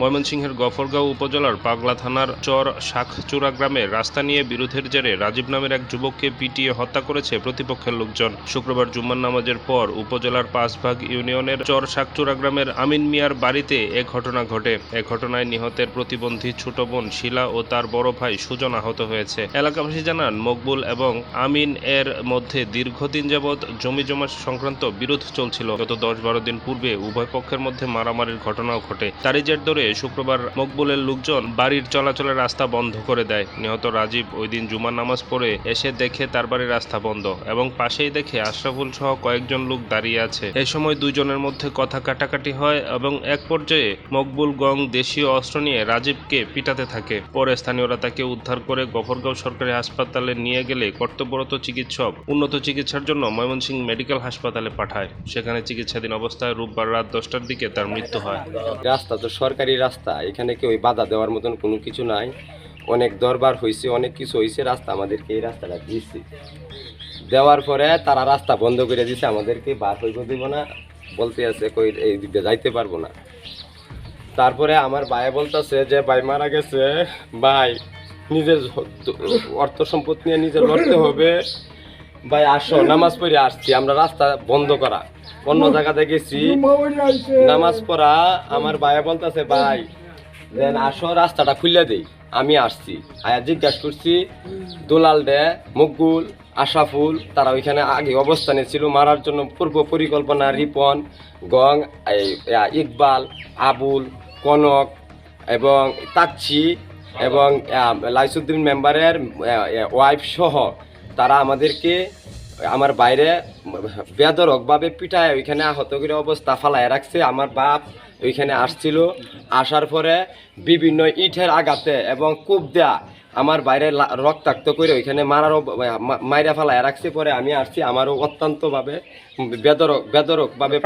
ময়মনসিংহের গফরগাঁও উপজেলার পাগলা থানার চর শাখচূড়া গ্রামে রাস্তা নিয়ে বিরোধের জেরে রাজীব নামের এক যুবককে পিটিয়ে হত্যা করেছে প্রতিপক্ষের লোকজন। শুক্রবার জুম্মার নামাজের পর উপজেলার পাঁচভাগ ইউনিয়নের চর শাকচূড়া গ্রামের আমিন মিয়ার বাড়িতে এ ঘটনা ঘটে। এ ঘটনায় নিহতের প্রতিবন্ধী ছোট বোন শিলা ও তার বড় ভাই সুজন আহত হয়েছে। এলাকাবাসী জানান, মকবুল এবং আমিন এর মধ্যে দীর্ঘদিন যাবৎ জমি জমা সংক্রান্ত বিরোধ চলছিল। গত দশ বারো দিন পূর্বে উভয় পক্ষের মধ্যে মারামারির ঘটনাও ঘটে। তারই ধরে শুক্রবার মকবুলের লোকজন বাড়ির চলাচলের রাস্তা বন্ধ করে দেয়। নিহত রাজীব ওই দিন জুমার নামাজ পড়ে এসে দেখে তার বাড়ির রাস্তা বন্ধ এবং পাশেই দেখে আশরাফুল সহ কয়েকজন লোক দাঁড়িয়ে আছে। এই সময় দুইজনের মধ্যে কথা কাটাকাটি হয় এবং এক পর্যায়ে মকবুল গং দেশীয় অস্ত্র নিয়ে রাজীবকে পিটাতে থাকে। পরে স্থানীয়রা তাকে উদ্ধার করে গফরগাঁও সরকারি হাসপাতালে নিয়ে গেলে কর্তব্যরত চিকিৎসক উন্নত চিকিৎসার জন্য ময়মনসিংহ মেডিকেল হাসপাতালে পাঠায়। সেখানে চিকিৎসাধীন অবস্থায় রোববার রাত দশটার দিকে তার মৃত্যু হয়। রাস্তা তো সরকারি রাস্তা, এখানে কেউ বাধা দেওয়ার মতন কোনো কিছু নাই? অনেক দরবার হয়েছে অনেক কিছু হয়েছে রাস্তা আমাদেরকে এই রাস্তাটা দিয়েছে দেওয়ার পরে তারা রাস্তা বন্ধ করে দিছে, আমাদেরকে বার হইব দিব না, বলতে আছে কই এই দিকে যাইতে পারব না। তারপরে আমার ভাই বলতেছে যে, ভাই মারা গেছে, ভাই নিজের অর্থ সম্পদ নিয়ে নিজে লড়তে হবে। ভাই আসো, নামাজ পড়ে আসছি, আমরা রাস্তা বন্ধ করা। অন্য জায়গাতে গেছি নামাজ পড়া আমার ভাইয়া বলতেছে, ভাই, দেন আসো, রাস্তাটা খুলে দেই। আমি আসছি, আয়া জিজ্ঞাসা করছি, দুলাল দে মকবুল আশাফুল তারা ওইখানে আগে অবস্থানে ছিল, মারার জন্য পূর্ব পরিকল্পনা, রিপন, গং ইকবাল, আবুল, কনক এবং তাচ্ছি এবং লাইসুদ্দিন মেম্বারের ওয়াইফ সহ তারা আমাদেরকে আমার বাইরে বেদরকভাবে পিঠায় ওইখানে আহত করে অবস্থা ফালায় রাখছে। আমার বাপ ওইখানে আসছিল আসার পরে বিভিন্ন ইটের আঘাতে এবং কূপ দেয়া আমার বাইরে রক্তাক্ত করে ওইখানে মারারও মাইরা ফালায় রাখছে পরে আমি আসছি। আমারও অত্যন্তভাবে বেদরক বেদরকভাবে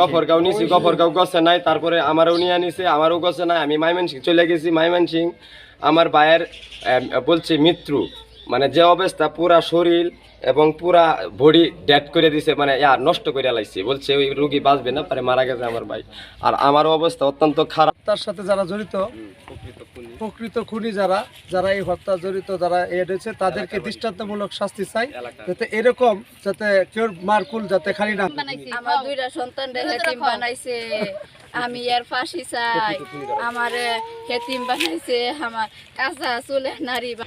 গফরগাঁও নিছে গফরগাঁও গছে নাই তারপরে আমারও নিয়ে নিছে আমারও গছে নাই। আমি মাইমেন সিং চলে গেছি মাইমেন সিং আমার বায়ের বলছে মৃত্যু মানে যে অবস্থা পুরা শরীর এবং পুরা বডি ডেড করে দিছে মানে ইয়া নষ্ট করে লাইছে। বলছে ওই রুগী বাঁচবে না পরে মারা গেছে আমার ভাই। আর আমারও অবস্থা অত্যন্ত খারাপ। তার সাথে যারা জড়িত প্রকৃত খুনি যারা যারা এই হত্যা জড়িত যারা এড হয়েছে তাদেরকে দৃষ্টান্তমূলক শাস্তি চাই যাতে এরকম যাতে কেউ মারকুল যাতে খালি না আমার দুইটা সন্তান বানাইছে। আমি এর ফাঁসি চাই। আমার হেতিম বানাইছে। আমার কাঁচা চুলে নারী বা-